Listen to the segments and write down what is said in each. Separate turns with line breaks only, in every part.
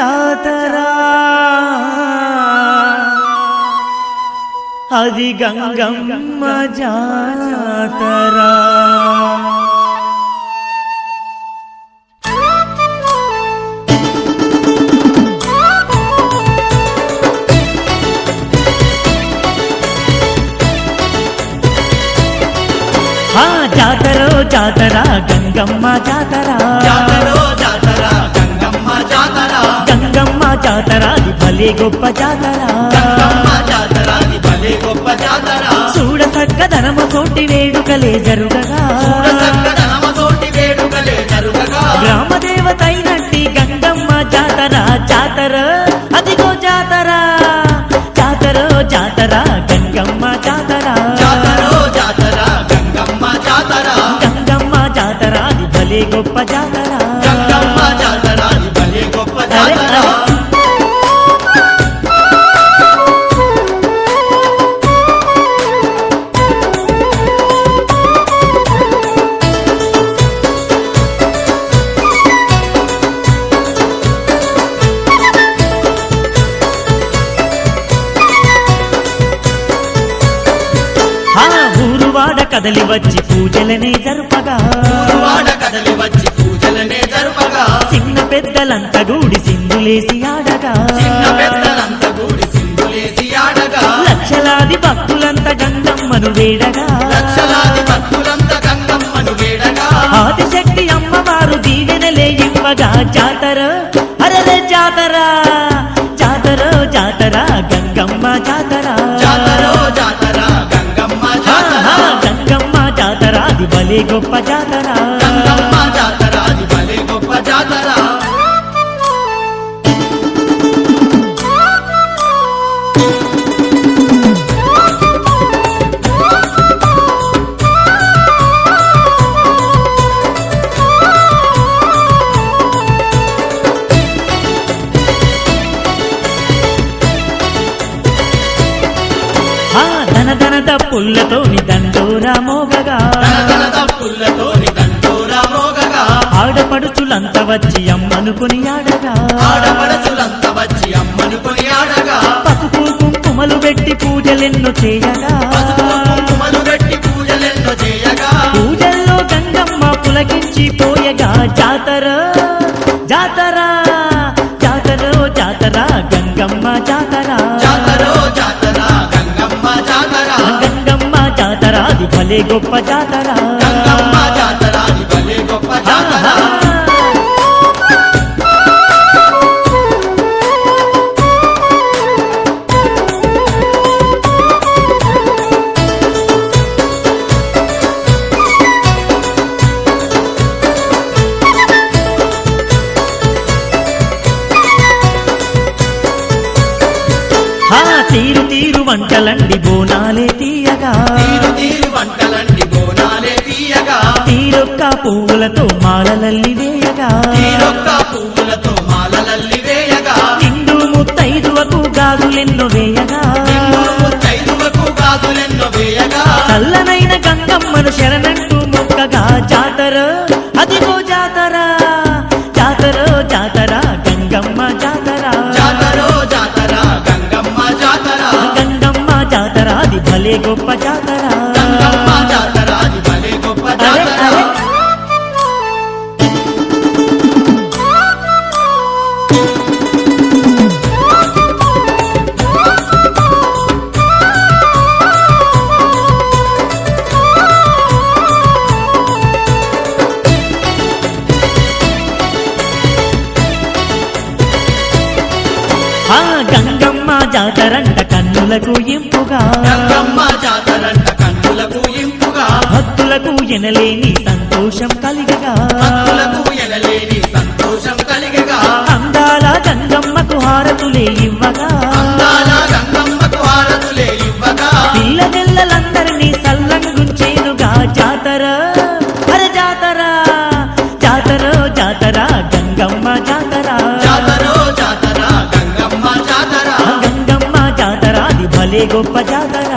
జాతరా. అది గంగమ్మ జాతరా. ఆ జాతరో జాతర గంగమ్మ జాతరా.
జాతరో జాతర గంగమ్మ
జాతరాది భలే గొప్ప జాతర.
జాతరాది భలే గొప్ప జాతర
చూడ చక్కదనము తోటి వేడుకలే జరుగగా. గ్రామ దేవత గంగమ్మ జాతర జాతర అదిగో జాతర. జాతర జాతర గంగమ్మ జాతర.
జాతరో జాతర గంగమ్మ జాతర
గంగమ్మ జాతర అది భలే గొప్ప జాతర. కదలి వచ్చి పూజలనే జరుపగా.
కదలి వచ్చి పూజలనే జరుపగా.
చిన్న పెద్దలంతా గూడి సింధులేసి ఆడగా.
చిన్న పెద్దలంతా కూడి సింధులేసి ఆడగా.
లక్షలాది భక్తులంతా గంగమ్మను వేడగా.
లక్షలాది భక్తులంతా గంగమ్మను వేడగా.
ఆదిశక్తి అమ్మవారు దీవెనలే ఇవ్వగా. జాతర అరలే జాతర జాతర జాతర గంగమ్మ తప్పులతోని దండోరా మోగగా.
తప్పులతోని దండోరా మోగగా
ఆడపడుచులంత వచ్చి అమ్మనుకుని ఆడగా
ఆడపడుచులంత వచ్చి అమ్మనుకుని ఆడగా.
పసుపు కుంకుమలు పెట్టి పూజలెన్నో చేయగా.
కుంకుమలు పెట్టి పూజలెన్నో చేయగా
పూజల్లో గంగమ్మ పులకించి పోయగా జాతర జాతర. భలే గొప్ప జాతర. తీరు తీరు వంటలండి బోనాలే తీయగా.
తీరు తీరు
తీరొక్క పువ్వులతో మాలలల్లి వేయగా.
తీరొక్క పువ్వులతో మాలలల్లి వేయగా.
నిండు ముత్తైదువకు గాజులెన్నో వేయగా.
ముత్తైదువకు గాజులెన్నో వేయగా.
చల్లనైన గంగమ్మను శరణంటూ మొక్కగా జాతర. అదిగో జాతర జాతర జాతర గంగమ్మ జాతర.
జాతరో జాతర గంగమ్మ జాతర.
గంగమ్మ జాతర అది భలే గొప్ప జాతర. హారతులే ఇవ్వగా. పిల్ల నెల్లలందరినీ సల్లంగుంచేనుగా జాతర. అర జాతర జాతర జాతర గంగమ్మ జాతర.
గంగమ్మ జాతర.
అది భలే గొప్ప జాతర.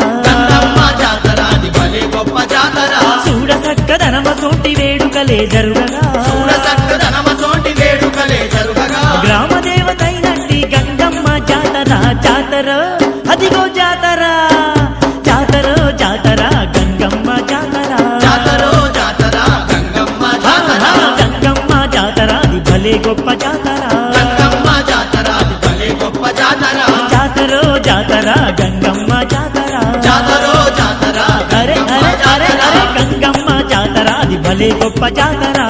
చూడ చక్కదనమ తోటి వేడుకలే జరుగగా
భలే గొప్ప జాతర.
గంగమ్మ జాతర అది భలే గొప్ప జాతర.
జాతరో జాతర గంగమ్మ జాతర.
జాతరో జాతర
అరే అరే అరే గంగమ్మ జాతర అది భలే గొప్ప జాతరా.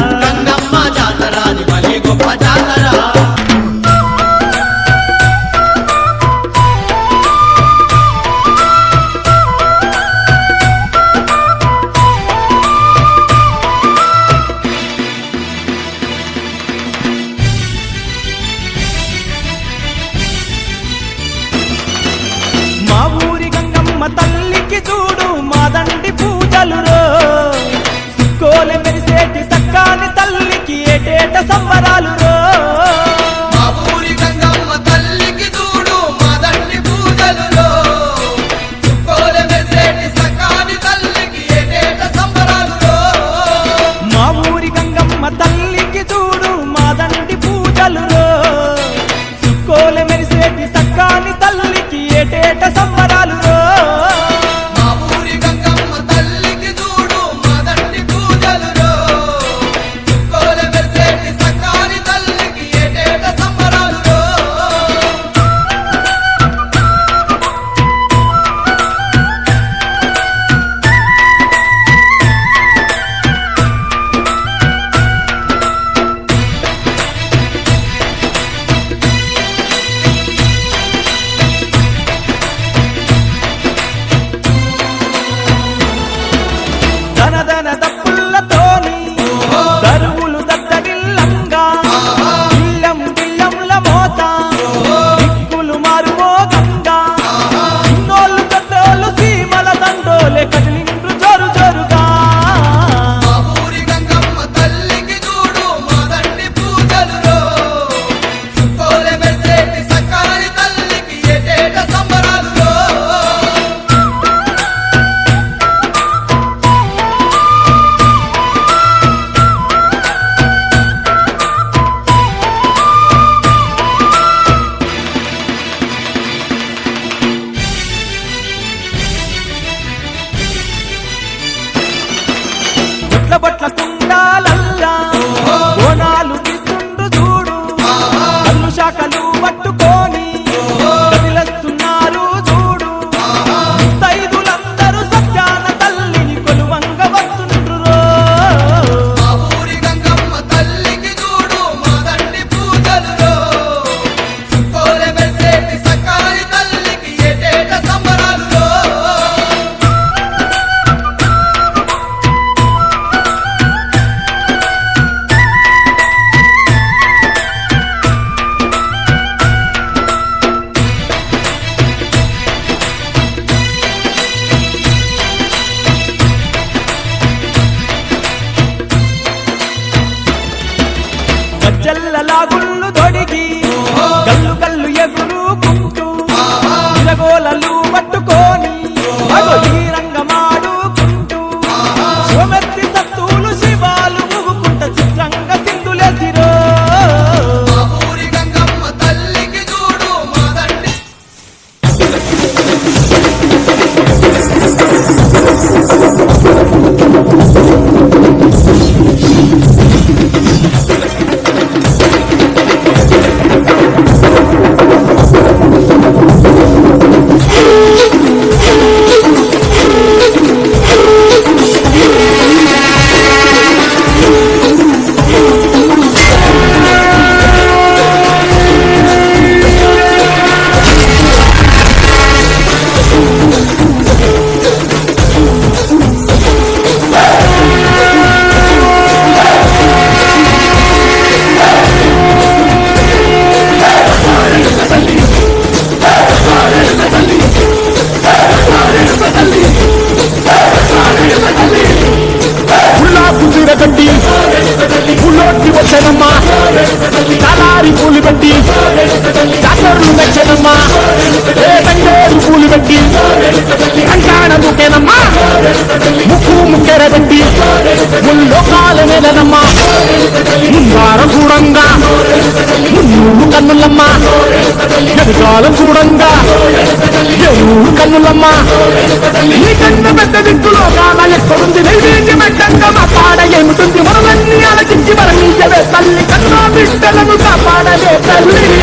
కన్నులమ్మ.
నీ కన్న పెద్ద దిక్కులో కాల ఎక్కడుంది? నైవేద్యం ఎక్కడమ్మ పాడ ఏముంటుంది? మనలన్నీ ఆలకించి మరణించవే తల్లి. కన్నా బిడ్డలను కాపాడవే తల్లి.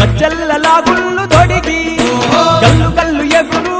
మచ్చల్లలా గుళ్ళు తొడిగి
కళ్ళు
కళ్ళు ఎగురు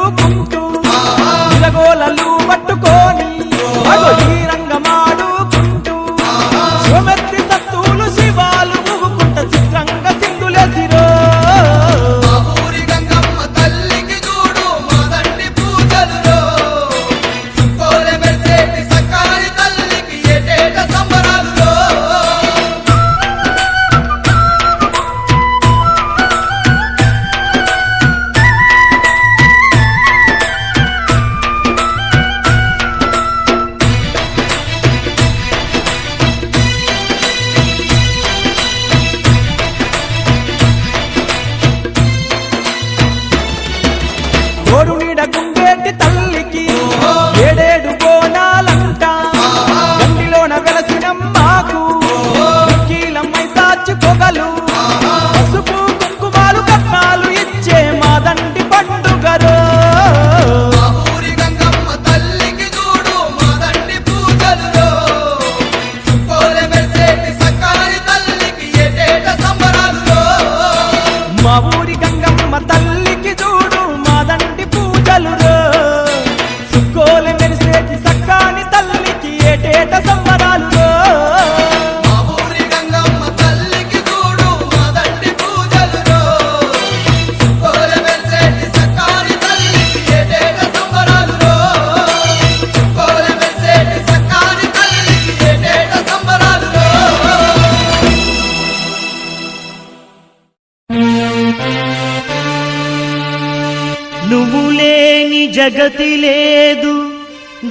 గతి లేదు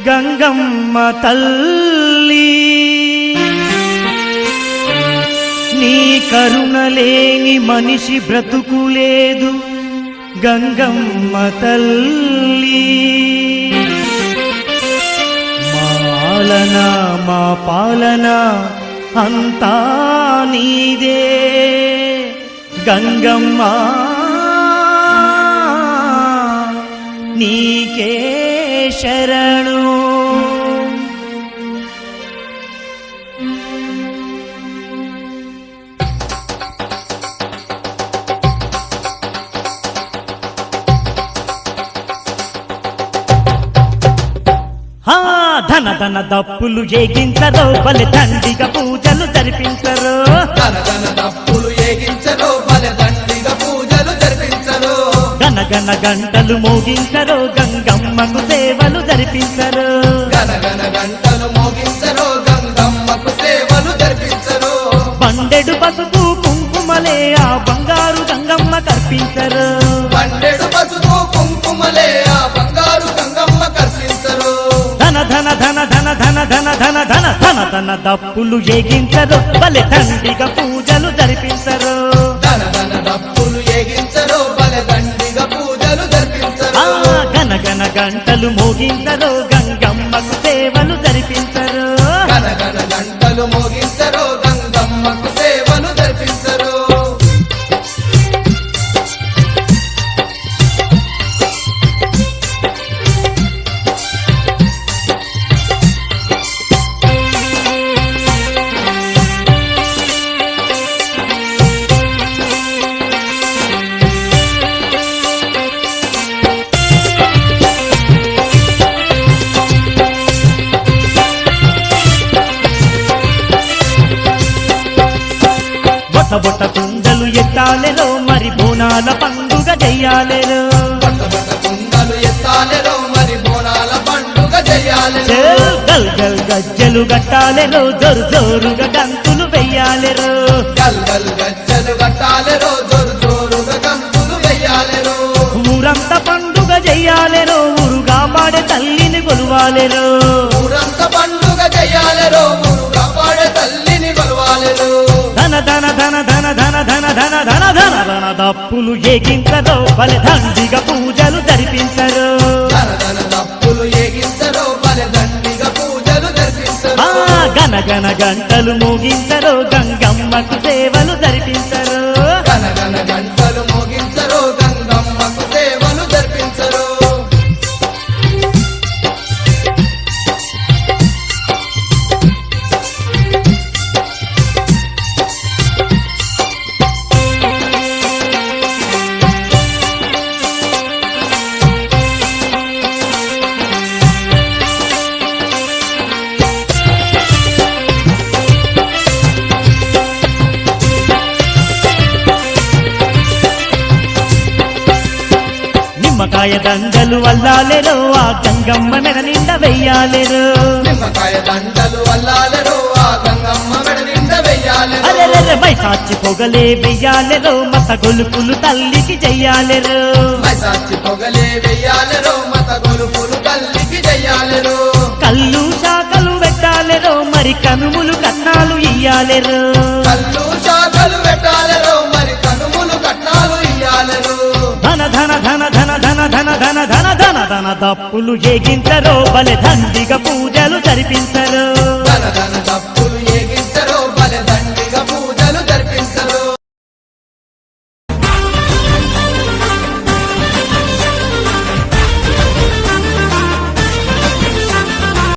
గంగమ్మ తల్లి. నీ కరుణ లేని మనిషి బ్రతుకు లేదు గంగమ్మ తల్లి. మాలన మా పాలన అంతా నీదే గంగమ్మ నీకే శరణు. ధన ధన దప్పులు ఏగించరో బలి దండిగా పూజలు జరిపించరు.
గనగన తప్పులు
గనగన గంటలు మోగించరు గంగమ్మకు సేవలు జరిపించరు
గనగన గంటలు మోగించరు గంగమ్మకు సేవలు జరిపించరు
బండెడు పసుపు కుంకుమలే ఆ బంగారు గంగమ్మ కర్పించరు
పండెడు పసుపు కుంకుమలే ఆ బంగారు గంగమ్మ కర్పించరు
ధన ధన ధన ధన ధన ధన ధన ధన ధన ధన దప్పులు ఏగించరు బలి దండిగా పూజలు జరిపించరు గంటలు మోగించరు గంగమ్మకు సేవలు జరిపించ గజ్జలు గట్టాలెరో జోరు జోరుగా గంతులు వెయ్యాలెరో
గజ్జలు కట్టాలెరో జోరు జోరుగా గంతులు వెయ్యాలెరో
ఊరంతా పండుగ చెయ్యాలెరో ఊరుగా పాడే తల్లిని కొలువాలెరో
ఊరంతా పండుగ చెయ్యాలెరో ఊరుగా పాడే తల్లిని కొలవాలెరో
ధన ధన ధన ధన ధన ధన ధన ధన ధన ధన దప్పులు ఏగించరో బలి దండిగా పూజలు అనగన గంటలు ముగించలో గంగమ్మకు సేవలు దండలు వల్లాలెరో ఆ గంగమ్మ మెడ నిండా వెయ్యాలెరో. అరెరెరె మైసాచి పొగలే వెయ్యాలెరో మత గొలుపులు తల్లికి చెయ్యాలెరో
మైసాచి పొగలే వెయ్యాలెరో మత గొలుపులు తల్లికి చెయ్యాలెరో
కళ్ళు శాఖలు పెట్టాలెరో మరి కనుములు కట్నాలు ఇయ్యాలెరో.
కళ్ళు శాఖలు పెట్టాలెరో మరి కనుములు కట్నాలు ఇయ్యాలెరో.
ధన ధన ధన ధన ధన ధన తన దప్పులు ఎగించరో బలి ధండిగా పూజలు జరిపించరు.